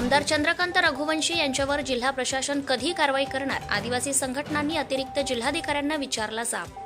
आमदार चंद्रकांत रघुवंशी यांच्यावर जिल्हा प्रशासन कधी कारवाई करणार? आदिवासी संघटनांनी अतिरिक्त जिल्हाधिकाऱ्यांना विचारला जाब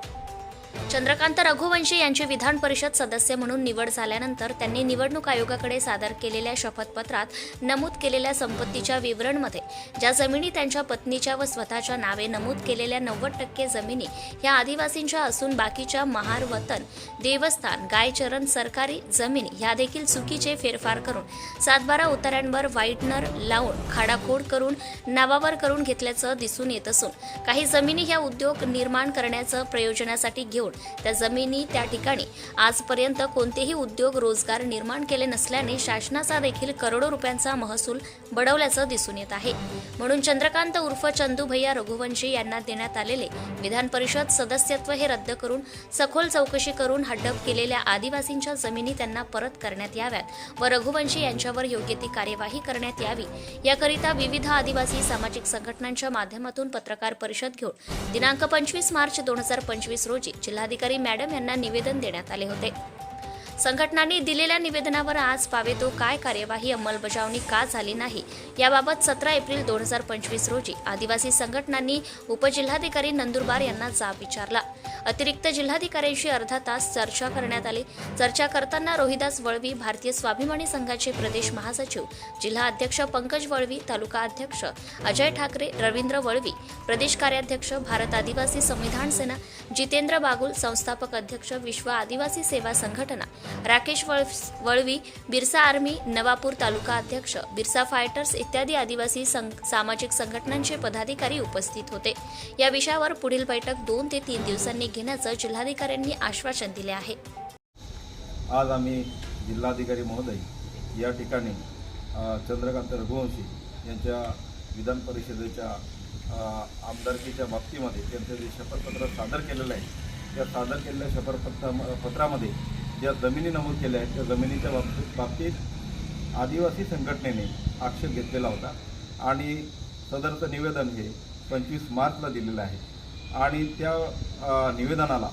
चंद्रकांत रघुवंशी यांची विधान परिषद सदस्य म्हणून निवड झाल्यानंतर त्यांनी निवडणूक आयोगाकडे सादर केलेल्या शपथपत्रात नमूद केलेल्या संपत्तीच्या विवरणमध्ये ज्या जमिनी त्यांच्या पत्नीच्या व स्वतःच्या नावे नमूद केलेल्या नव्वद टक्के जमिनी ह्या आदिवासींच्या असून बाकीच्या महार वतन देवस्थान गायचरण सरकारी जमीन ह्या देखील चुकीचे फेरफार करून सातबारा उतार्यांवर व्हाईटनर लावून खाडाखोड करून नावावर करून घेतल्याचं दिसून येत असून काही जमिनी ह्या उद्योग निर्माण करण्याचं प्रयोजनासाठी घेऊन त्या जमिनी त्या ठिकाणी. आजपर्यंत कोणतेही उद्योग रोजगार निर्माण केले नसल्याने शासनाचा देखील करोडो रुपयांचा महसूल बडवल्याचं दिसून येत आहे. म्हणून चंद्रकांत उर्फ चंदू भैया रघुवंशी यांना देण्यात आलेले विधान परिषद सदस्यत्व हे रद्द करून सखोल चौकशी करून हडप केलेल्या आदिवासींच्या जमिनी त्यांना परत करण्यात याव्यात व रघुवंशी यांच्यावर योग्य ती कार्यवाही करण्यात यावी. याकरिता विविध आदिवासी सामाजिक संघटनांच्या माध्यमातून पत्रकार परिषद घेऊन दिनांक पंचवीस मार्च दोन हजार पंचवीस रोजी जिल्हाधिकारी मॅडम यांना निवेदन देण्यात आले होते. संघटनांनी दिलेल्या निवेदनावर आज पावे तो काय कार्यवाही अंमलबजावणी का झाली नाही? याबाबत सतरा एप्रिल दोन हजार पंचवीस रोजी आदिवासी संघटनांनी उपजिल्हाधिकारी नंदुरबार यांना जाब विचारला. अतिरिक्त जिल्हाधिकाऱ्यांशी अर्धा तास चर्चा करण्यात आली. चर्चा करताना रोहिदास वळवी भारतीय स्वाभिमानी संघाचे प्रदेश महासचिव जिल्हा अध्यक्ष पंकज वळवी तालुका अध्यक्ष अजय ठाकरे रवींद्र वळवी प्रदेश कार्याध्यक्ष भारत आदिवासी संविधान सेना जितेंद्र बागुल संस्थापक अध्यक्ष विश्व आदिवासी सेवा संघटना राकेश वळवी बिरसा आर्मी नवापूर तालुका अध्यक्ष बिरसा फायटर्स इत्यादी आदिवासी संघ- सामाजिक संघटनांचे पदाधिकारी उपस्थित होते. या विषयावर पुढील बैठक दोन ते तीन दिवसांनी घेण्याचं जिल्हाधिकाऱ्यांनी आश्वासन दिले आहे. आज आम्ही जिल्हाधिकारी महोदय या ठिकाणी चंद्रकांत रघुवंशी यांच्या विधान परिषदेच्या आमदारकीच्या बाबतीमध्ये त्यांचं जे शपथपत्र सादर केलेलं आहे त्या सादर केलेल्या शपथपत्र पत्रामध्ये ज्या जमिनी नमूद केल्या आहेत त्या जमिनीच्या बाबतीत बाबतीत आदिवासी संघटनेने आक्षेप घेतलेला होता. आणि सदरचं निवेदन हे पंचवीस मार्चला दिलेलं आहे. आणि त्या निवेदनाला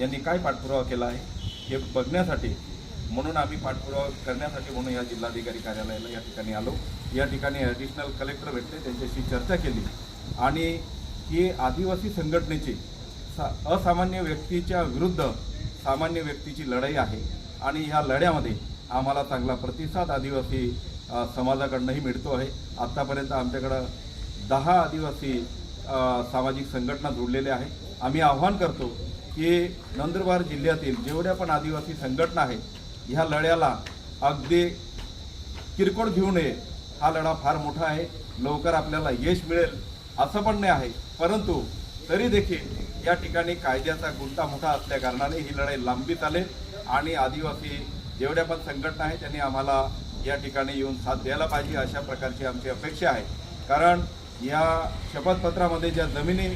यांनी काय पाठपुरावा केला आहे हे बघण्यासाठी म्हणून आम्ही पाठपुरावा करण्यासाठी म्हणून या जिल्हाधिकारी कार्यालयाला या ठिकाणी आलो. या ठिकाणी ॲडिशनल कलेक्टर भेटले त्यांच्याशी चर्चा केली. आणि ही आदिवासी संघटनेची सा असामान्य व्यक्तीच्या विरुद्ध सामान्य व्यक्तीची लढाई आहे आणि ह्या लढ्यामध्ये आम्हाला चांगला प्रतिसाद आदिवासी समाजाकडनंही मिळतो आहे. आत्तापर्यंत आमच्याकडं दहा आदिवासी सामाजिक संघटना जोडलेल्या आहे आम्ही आव्हान करतो की नंदुरबार जिल्ह्यातील जेवढ्या पण आदिवासी संघटना आहेत ह्या लढ्याला अगदी किरकोळ घेऊ नये. हा लढा फार मोठा आहे. लवकर आपल्याला यश मिळेल असं पण नाही आहे. परंतु तरी देखील या ठिकाणी कायद्याचा गुंता मोठा असल्या कारणाने ही लढाई लांबीत आले आणि आदिवासी जेवढ्या पण संघटना आहेत त्यांनी आम्हाला या ठिकाणी येऊन साथ द्यायला पाहिजे अशा प्रकारची आमची अपेक्षा आहे. कारण या शपथपत्रामध्ये ज्या जमिनी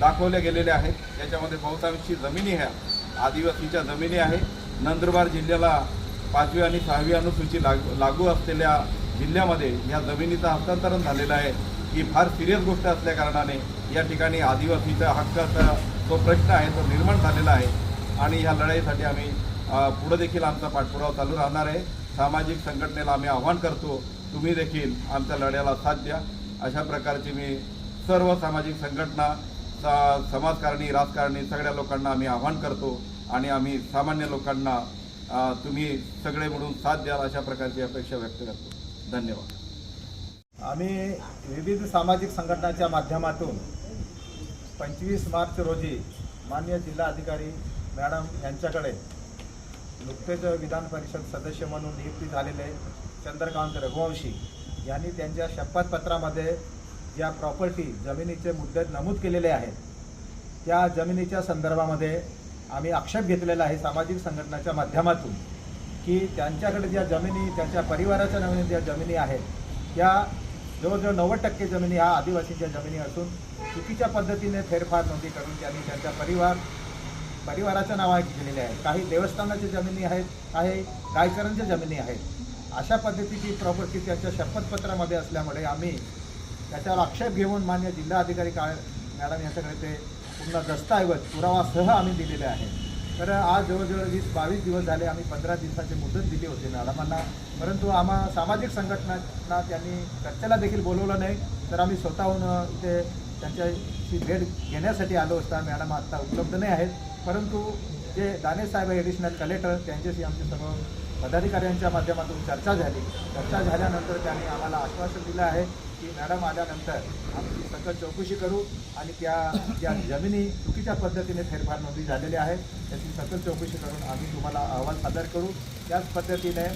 दाखवल्या गेलेल्या आहेत त्याच्यामध्ये बहुतांशी जमिनी ह्या आदिवासीच्या जमिनी आहे नंदुरबार जिल्ह्याला पाचवी आणि सहावी अनुसूची लागू लागू असलेल्या जिल्ह्यामध्ये या जमिनीचं हस्तांतरण झालेलं आहे. ही फार सिरियस गोष्ट असल्या कारणाने या ठिकाणी आदिवासीचा हक्काचा जो प्रश्न आहे तो निर्माण झालेला आहे. आणि ह्या लढाईसाठी आम्ही पुढं देखील आमचा पाठपुरावा चालू राहणार आहे. सामाजिक संघटनेला आम्ही आव्हान करतो तुम्ही देखील आमच्या लढ्याला साथ द्या. अशा प्रकारची मी सर्व सामाजिक संघटना सा समाजकारणी राजकारणी सगळ्या लोकांना आम्ही आव्हान करतो. आणि आम्ही सामान्य लोकांना तुम्ही सगळे मिळून साथ द्याल अशा प्रकारची अपेक्षा व्यक्त करतो. धन्यवाद. आम्ही विविध सामाजिक संघटनाच्या माध्यमातून पंचवीस मार्च रोजी मान्य जिल्हाधिकारी मॅडम यांच्याकडे नुकतेच विधान परिषद सदस्य म्हणून नियुक्ती झालेले चंद्रकांत रघुवंशी यांनी त्यांच्या शपथपत्रामध्ये ज्या प्रॉपर्टी जमिनीचे मुद्दे नमूद केलेले आहेत त्या जमिनीच्या संदर्भामध्ये आम्ही आक्षेप घेतलेला आहे सामाजिक संघटनाच्या माध्यमातून की त्यांच्याकडे ज्या जमिनी त्यांच्या परिवाराच्या नवीन ज्या जमिनी आहेत त्या जवळजवळ नव्वद टक्के जमिनी ह्या आदिवासींच्या जमिनी असून चुकीच्या पद्धतीने फेरफार नोंदी करून त्यांनी त्यांचा परिवार परिवाराच्या नावाने केलेले आहे. काही देवस्थानाच्या जमिनी आहेत काही गायकरांच्या जमिनी आहेत अशा पद्धतीची प्रॉपर्टी त्यांच्या शपथपत्रामध्ये असल्यामुळे आम्ही त्याच्यावर आक्षेप घेऊन मान्य जिल्हाधिकारी का मॅडम यांच्याकडे ते पूर्ण दस्तऐवज पुरावासह आम्ही दिलेले आहे. तर आज जवळजवळ वीस बावीस दिवस झाले आम्ही पंधरा दिवसाची मुदत दिली होती मॅडमांना. परंतु आम्हा सामाजिक संघटनांना त्यांनी चर्चेला देखील बोलवलं नाही. तर आम्ही स्वतःहून इथे त्यांच्याशी भेट घेण्यासाठी आलो असता मॅडम आत्ता उपलब्ध नाही आहेत. परंतु जे दाने साहेब ॲडिशनल कलेक्टर त्यांच्याशी आमचे सर्व पदाधिकाऱ्यांच्या माध्यमातून चर्चा झाली. चर्चा झाल्यानंतर त्यांनी आम्हाला आश्वासन दिलं आहे की मॅडम आल्यानंतर आम्ही सकल चौकशी करू आणि त्या ज्या जमिनी चुकीच्या पद्धतीने फेरफार नोंदी झालेल्या आहेत. त्याची सकल चौकशी करून आम्ही तुम्हाला अहवाल सादर करू. त्याच पद्धतीने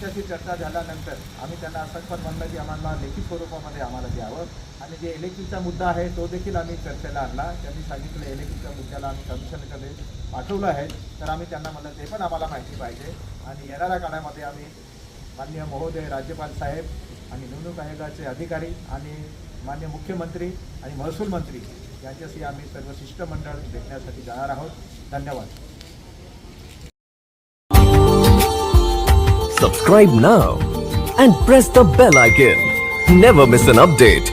त्याची चर्चा झाल्यानंतर आम्ही त्यांना असं पण म्हणलं की आम्हाला लेखी स्वरूपामध्ये आम्हाला द्यावं. आणि जे इलेक्ट्रिकचा मुद्दा आहे तो देखील आम्ही चर्चेला आणला. त्यांनी सांगितलं इलेक्ट्रिकच्या मुद्द्याला आम्ही कमिशनकडे पाठवलं आहे. तर आम्ही त्यांना म्हणलं ते पण आम्हाला माहिती पाहिजे. आणि येणाऱ्या काळामध्ये आम्ही माननीय महोदय राज्यपाल साहेब आणि निवडणूक आयोगाचे अधिकारी आणि मान्य मुख्यमंत्री आणि महसूल मंत्री यांच्याशी आम्ही सर्व शिष्टमंडळ भेटण्यासाठी जाणार आहोत धन्यवाद Subscribe now and press the bell icon. Never miss an update.